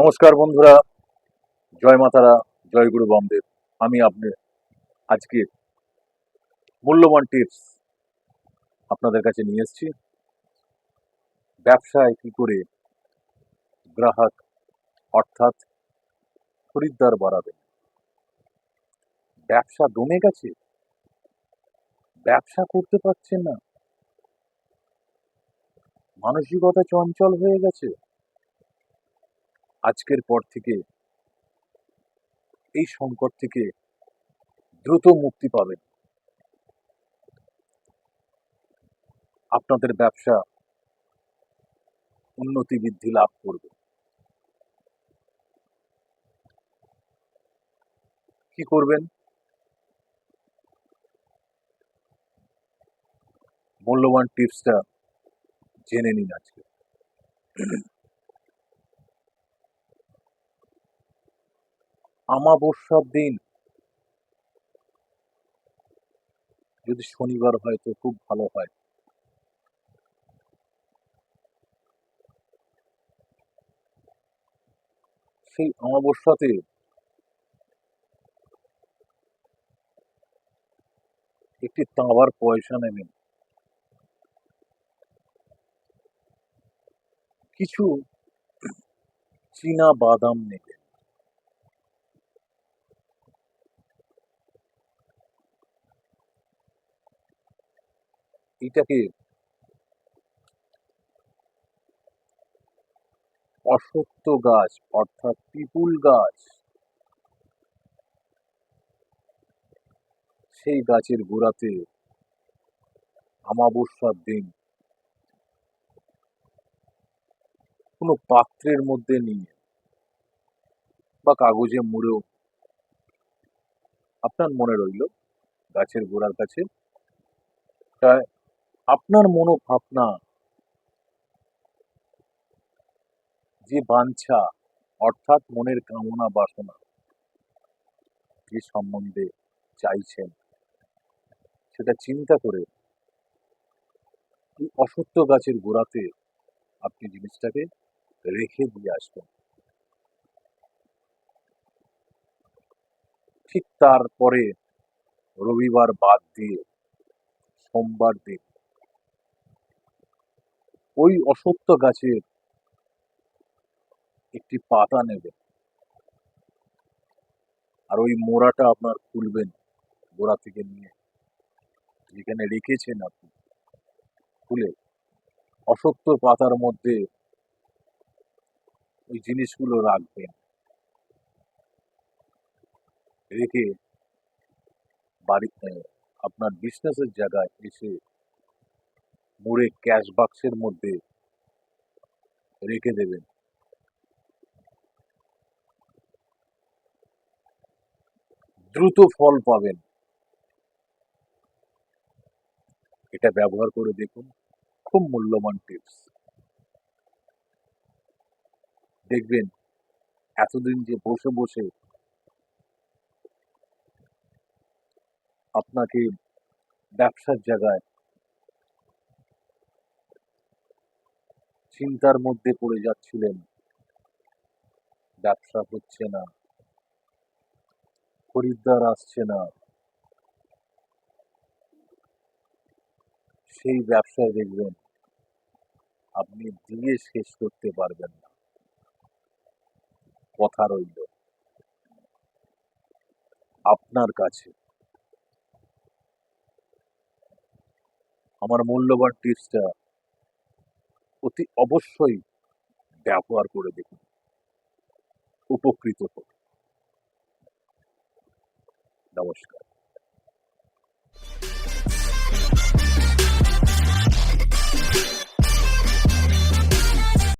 নমস্কার বন্ধুরা। জয় মাতারা, জয় গুরু বামদেব। আমি আপনি আজকে মূল্যবান টিপস আপনাদের কাছে নিয়ে এসেছি। ব্যবসায় কি করে গ্রাহক অর্থাৎ খরিদ্দার বাড়াবে ব্যবসা দমে গেছে? ব্যবসা করতে পারছেন না? মানসিকতা চঞ্চল হয়ে গেছে? আজকের পর থেকে এই সংকট থেকে দ্রুত মুক্তি পাবেন। আপনাদের ব্যবসা উন্নতি বৃদ্ধি লাভ করবে। কি করবেন? মূল্যবান টিপসটা জেনে নিন আজকে। আমাবস্যার দিন। যদি শনিবার হয় তো খুব ভালো হয়। সেই অমাবস্যাতে একটি তাঁবার পয়সা নেবেন। কিছু চীনা বাদাম নেবেন। এটাকে অসত্য গাছ, অর্থাৎ পিপুল গাছ। সেই গাছের গোড়াতে আমাবস্যার দিন। কোনো পাত্রের মধ্যে নিয়ে বা কাগজে মুড়েও। আপনার মনে রইল গাছের গোড়ার কাছে তাই আপনার মনোভাবনা যে বাঞ্ছা, অর্থাৎ মনের কামনা বাসনা যে সম্বন্ধে চাইছেন, সেটা চিন্তা করে অসত্য গাছের গোড়াতে আপনি জিনিসটাকে রেখে দিয়ে আসবেন। ঠিক তারপরে রবিবার বাদ দিয়ে সোমবার দিন ওই অসত্য গাছের একটি পাতা নেবেন আর ওই মোড়াটা আপনার খুলবেন গোড়া থেকে নিয়ে। যেখানে রেখেছেন আপনি। খুলে অসত্য পাতার মধ্যে ওই জিনিসগুলো রাখবেন। রেখে বাড়িতে আপনার বিজনেসের জায়গায় এসে মুড়ে ক্যাশ বাক্সের মধ্যে রেখে দেবেন। দ্রুত ফল পাবেন। এটা ব্যবহার করে দেখুন, খুব মূল্যবান টিপস। দেখবেন, এতদিন যে বসে বসে আপনাকে ব্যবসার জায়গায় চিন্তার মধ্যে পড়ে যাচ্ছিলেন। ব্যবসা হচ্ছে না। খরিদ্দার আসছে না। সেই ব্যবসায় দেখবেন, আপনি দিয়ে শেষ করতে পারবেন না। কথা রইল। আপনার কাছে। আমার মূল্যবান টিপসটা অতি অবশ্যই ব্যবহার করে দেখুন। উপকৃত হোক নমস্কার।